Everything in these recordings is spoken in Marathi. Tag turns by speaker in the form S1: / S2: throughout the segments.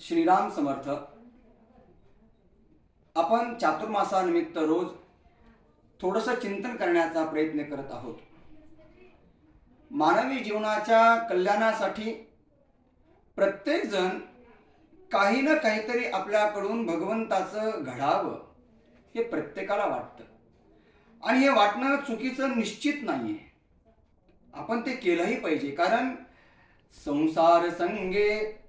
S1: श्रीराम समर्थ. आपण चातुर्मासानिमित्त रोज थोडंसं चिंतन करण्याचा प्रयत्न करत आहोत. मानवी जीवनाच्या कल्याणासाठी प्रत्येकजण काही ना काहीतरी आपल्याकडून भगवंताचं घडावं हे प्रत्येकाला वाटतं. आणि हे वाटणं चुकीचं निश्चित नाही आहे आपण ते केलंही पाहिजे. कारण संसार संगे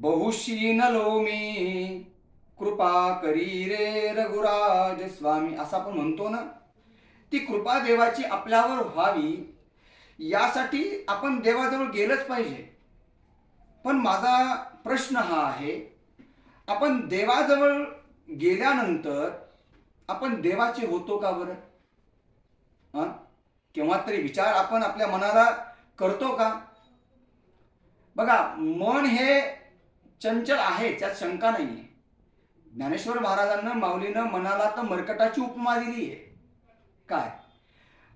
S1: बहुशीन लोमी कृपा करी रे रघुराज स्वामी. असं आपण म्हणतो ना ती कृपा देवाची आपल्यावर व्हावी यासाठी आपण देवाजवळ गेलंच पाहिजे. पण माझा प्रश्न हा आहे आपण देवाजवळ गेल्यानंतर आपण देवाचे होतो का बरं? हां? केव्हा तरी विचार आपण आपल्या मनाला करतो का? बघा मन हे चंचल आहे त्यात शंका नाही आहे ज्ञानेश्वर महाराजांना माऊलीनं मनाला तर मरकटाची उपमा दिली आहे काय?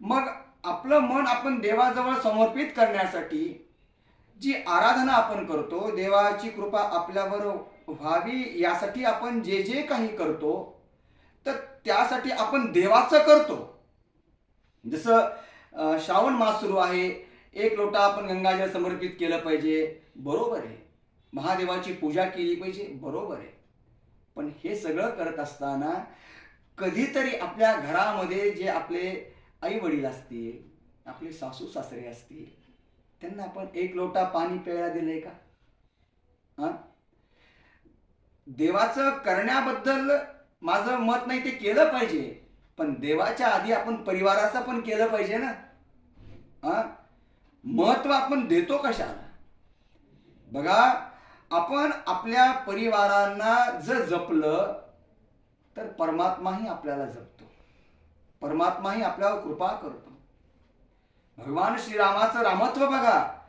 S1: मग आपलं मन आपण देवाजवळ समर्पित करण्यासाठी जी आराधना आपण करतो देवाची कृपा आपल्यावर व्हावी यासाठी आपण जे जे काही करतो तर त्यासाठी आपण देवाचं करतो. जसं श्रावण मास सुरू आहे एक लोटा आपण गंगाजल समर्पित केलं पाहिजे बरोबर आहे. महादेवाची पूजा केली पाहिजे बरोबर आहे. पण हे सगळं करत असताना कधीतरी आपल्या घरामध्ये जे आपले आई वडील असतील आपले सासू सासरे असतील त्यांना आपण एक लोटा पाणी प्यायला दिलंय का? हा? देवाचं करण्याबद्दल माझं मत नाही ते केलं पाहिजे. पण देवाच्या आधी आपण परिवाराचं पण केलं पाहिजे ना. हा? महत्त्व आपण देतो कशाला? बघा आपण आपल्या परिवारांना जर जपलं तर परमात्माही आपल्याला जपतो. परमात्माही आपल्यावर कृपा करतो. भगवान श्रीरामाचं रामत्व बघा.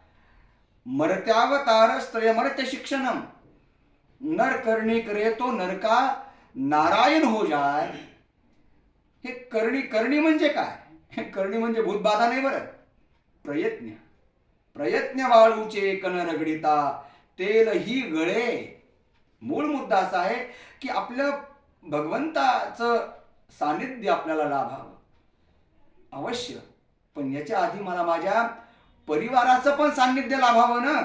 S1: मरत्यावतार स्त्रयमर्त्य शिक्षणम नर करणी करे तो नरका नारायण हो जाय. हे करणी करणी म्हणजे काय? हे करणी म्हणजे भूतबाधा नाही बरं. प्रयत्न. प्रयत्न वाळूचे कन रगडिता. तेल ही गळे. मूळ मुद्दा असा आहे की आपलं भगवंताचं सानिध्य आपल्याला लाभावं. अवश्य. पण याच्या आधी मला माझ्या परिवाराचं पण सान्निध्य लाभावं ना?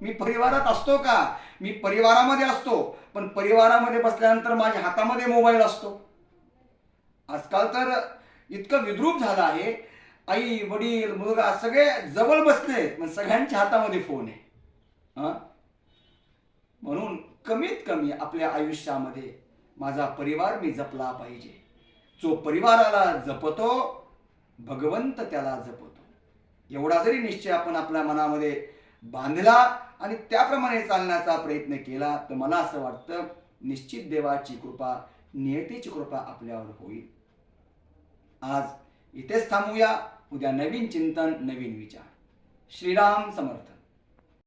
S1: मी परिवारात असतो का? मी परिवारामध्ये असतो. पण परिवारामध्ये बसल्यानंतर माझ्या हातामध्ये मोबाईल असतो. आजकाल तर इतकं विद्रूप झालं आहे. आई वडील मुलगा सगळे जवळ बसले पण सगळ्यांच्या हातामध्ये फोन आहे. म्हणून कमीत कमी आपल्या आयुष्यामध्ये माझा परिवार मी जपला पाहिजे. जो परिवाराला जपतो भगवंत त्याला जपतो. एवढा जरी निश्चय आपण आपल्या मनामध्ये बांधला आणि त्याप्रमाणे चालण्याचा प्रयत्न केला तर मला असं वाटतं निश्चित देवाची कृपा नियतीची कृपा आपल्यावर होईल. आज इथेच थांबूया. उद्या नवीन चिंतन नवीन विचार. श्रीराम समर्थ.